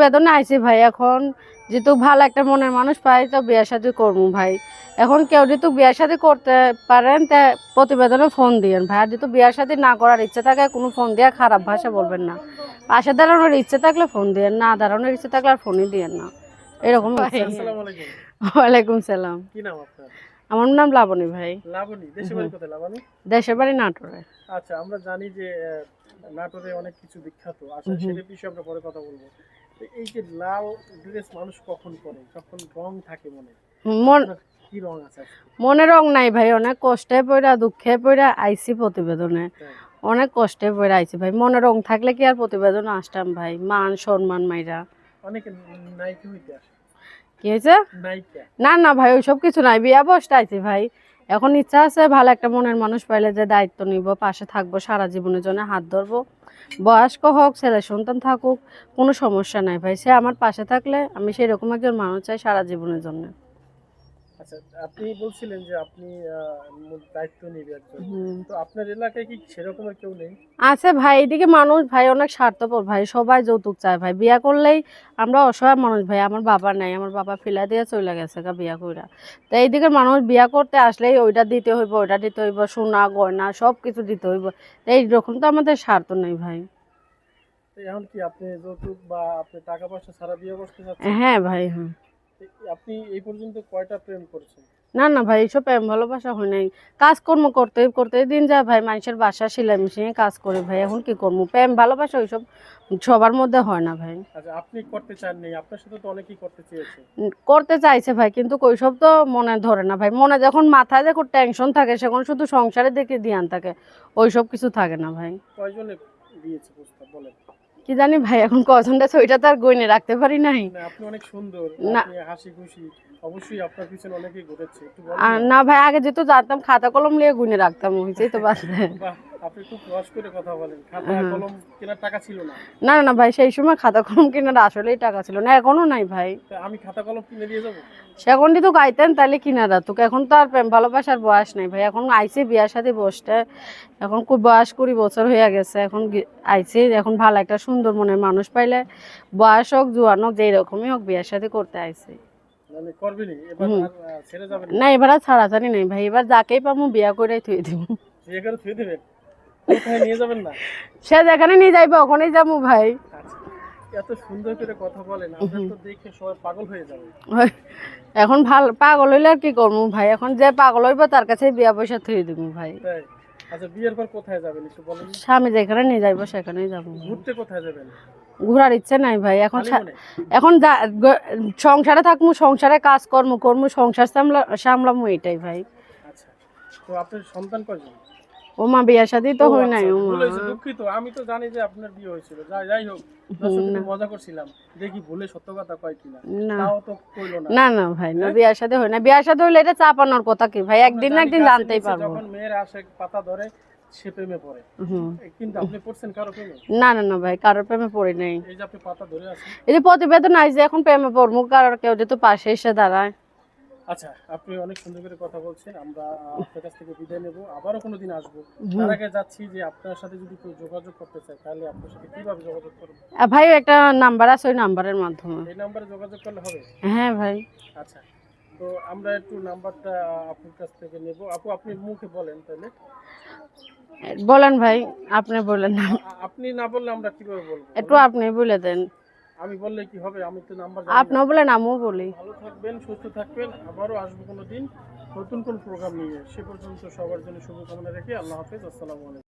বেদনে আইছে ভাই এখন যেহেতু ভালো একটা মনের মানুষ পাই তো বিয়ে শাদি করব ভাই। এখন কেউ যেহেতু বিয়ে শাদি করতে পারেন তা প্রতিবেদনে ফোন দিয়েন ভাই। আর যেহেতু বিয়ে শাদি না করার ইচ্ছে থাকে কোনো ফোন দেওয়া খারাপ ভাষা বলবেন না। পাশে দাঁড়ানোর ইচ্ছে থাকলে ফোন দিয়েন না দাঁড়ানোর ইচ্ছে থাকলে আর ফোনই দিয়েন না। এরকম। ওয়ালাইকুম সালাম। কি নাম আপনার? আমার নাম লাবণী ভাই। লাবণী দেশে বাড়ি কোথায় লাবণী? দেশের বাড়ি নাটোরে। আচ্ছা আমরা জানি যে নাটোরে অনেক কিছু বিখ্যাত। হুম। সেটা বিষয়ে আমরা পরে কথা বলব। এই যে লাল ড্রেস মানুষ কখন পরে? কখন রং থাকে মনে? মন কি রং আছে মনে রং নাই ভাই অনেক কষ্টে পড়া দুঃখে পড়া আইসি প্রতিবেদনে। অনেক কষ্টে পড়ে আইছি ভাই। মনে রং থাকলে কি আর প্রতিবেদন আসতাম ভাই? মান সম্মান মাইরা। অনেকে নায়িকা হইতে আসে। কি হয়েছে না না ভাই ওইসব কিছু নাই। বিয়া বসতে আইছি ভাই। এখন ইচ্ছা আছে ভালো একটা মনের মানুষ পাইলে যে দায়িত্ব নিব, পাশে থাকব, সারা জীবনের জন্য হাত ধরবো। বয়স্ক হোক, ছেলে সন্তান থাকুক, কোনো সমস্যা নাই ভাই। সে আমার পাশে থাকলে আমি সেই রকম একজন মানুষ চাই সারা জীবনের জন্য। আচ্ছা আপনি বলছিলেন যে আপনি দায়িত্ব নিবে একজন। তো আপনার এলাকায় কি সেরকমের কেউ নেই? আছে ভাই এদিকে মানুষ ভাই অনেক স্বার্থপর ভাই সবাই যৌতুক চায় ভাই। বিয়া করলেই আমরা অসহায় মানুষ ভাই আমার বাবা নাই আমার বাবা ফিলা দিয়ে চলে গেছে গা বিয়া কইরা। তো এইদিকে মানুষ বিয়া করতে আসলেই ওইটা দিতে হইব ওইটা দিতে হইব সোনা গয়না সব কিছু দিতে হইব। এইরকম তো আমাদের স্বার্থ নেই ভাই। এখন কি আপনি যৌতুক বা আপনি টাকা পয়সা ছাড়া বিয়ে করতে চাচ্ছেন? হ্যাঁ ভাই হ্যাঁ। আপনি এই পর্যন্ত কয়টা প্রেম করেছেন? না না ভাই এইসব প্রেম ভালোবাসা হয় নাই। কাজকর্ম করতে করতে দিন যায় ভাই মানুষের বাসা সেলাই মেশিনে কাজ করে ভাই এখন কি করব? প্রেম ভালোবাসা ওইসব সবার মধ্যে হয় না ভাই। আচ্ছা আপনি করতে চাননি আপনার সাথে তো অনেকেই করতে চেয়েছে। করতে চাইছে ভাই কিন্তু ওইসব তো মনে ধরে না ভাই। মনে যখন মাথায় যখন টেনশন থাকে সেখন শুধু সংসারে দেখে ধ্যান থাকে ওইসব কিছু থাকে না ভাই। কয়জনে দিয়েছে প্রস্তাব বলেন। কি জানি ভাই এখন কজন দেশে তো আর গইনে রাখতে পারি নাই। না আপনি অনেক সুন্দর আপনি হাসি খুশি অবশ্যই আপনার পিছনে অনেকেই ঘুরেছে না। ভাই আগে যেহেতু জানতাম খাতা কলম নিয়ে গুনে রাখতাম ওই তো বাদ হ্যাঁ। কেনার না। না ভাই সেই সময় খাতা কলম কেনার আসলেই টাকা ছিল না এখনও নাই ভাই। আমি খাতা কলম কিনে দিয়ে যাব? সেখনটি তো গাইতেন তাহলে কিনা রাতুক এখন তো আর প্রেম ভালোবাসার বয়স নেই ভাই এখন আইসি বিয়ার সাথে বসতে এখন বয়স কুড়ি বছর হয়ে গেছে এখন আইসি এখন ভালো একটা সুন্দর মনের মানুষ পাইলে বয়স হোক জোয়ান হোক যেই রকমই হোক বিয়ার সাথে করতে আইসি ছেড়ে না? এবার আর ছাড়াছাড়ি নেই ভাই এবার যাকেই পাবো বিয়া করে থুয়ে দিব বিয়ে করে থুয়ে দেবেন? কোথায় নিয়ে যাবেন না? সে যেখানে নিয়ে যাইবে ওখানেই যাব ভাই। আচ্ছা এত সুন্দর করে কথা বলেন আপনার তো দেখে সবাই পাগল হয়ে যাবে। এখন ভালো পাগল হইলে আর কি করব ভাই? এখন যে পাগল হইব তার কাছে বিয়া পয়সা থুয়ে দিব ভাই। আচ্ছা বিয়ের পর কোথায় যাবেন একটু বলেন। স্বামী যেখানে নিয়ে যাইবো সেখানেই যাব ঘুরতে কোথায় যাবেন? ঘোরার ইচ্ছে নাই ভাই। এখন এখন সংসারে থাকব সংসারে কাজ কর্ম করব সংসার সামলা সামলামু এটাই ভাই। আচ্ছা তো আপনার সন্তান কয়জন? ও মা বিয়ার সাথেই তো ও হই নাই আচ্ছা, ও মা দুঃখিত। আমি তো জানি যে আপনার বিয়ে হয়েছিল। যাই যাই হোক মজা করছিলাম। দেখি ভুলে সত্য কথা কয় কিনা। তাও তো কইলো না। না না ভাই না বিয়ার সাথে হই না বিয়ার সাথে হইলে এটা চাপানোর কথা কি ভাই? একদিন না একদিন জানতেই পারব। যখন মেয়ের আসে পাতা ধরে সে প্রেমে পড়ে। কিন্তু আপনি পড়ছেন কারও প্রেমে? না না না ভাই কারোর প্রেমে পড়ি নাই। এই যে আপনি পাতা ধরে আছেন। এই যে প্রতিবেদন আইছে এখন প্রেমে পড়ব কারোর কেউ যেহেতু পাশে এসে দাঁড়ায়। আচ্ছা আপনি অনেক সুন্দর করে কথা বলছেন আমরা আপনার কাছ থেকে বিদায় নেব আবারও কোনো দিন আসব তার আগে যাচ্ছি যে আপনার সাথে যদি কেউ যোগাযোগ করতে চায় তাহলে আপনার সাথে কীভাবে যোগাযোগ করবে? ভাই একটা নাম্বার আছে ওই নাম্বারের মাধ্যমে। এই নাম্বারে যোগাযোগ করলে হবে? হ্যাঁ ভাই। আচ্ছা তো আমরা একটু নাম্বারটা আপনার কাছ থেকে নেব। আপু আপনি মুখে বলেন তাহলে। বলেন ভাই আপনি বলেন আপনি না বললে আমরা কীভাবে বলব? একটু আপনি বলে দেন। আমি বললে কি হবে? আমি তো নাম্বার আপনি বলেন আমিও বলি। ভালো থাকবেন সুস্থ থাকবেন। আবারও আসব কোনো দিন নতুন কোন প্রোগ্রাম নিয়ে। সে পর্যন্ত সবার জন্য শুভকামনা রেখে আল্লাহ হাফেজ। আসসালামু আলাইকুম।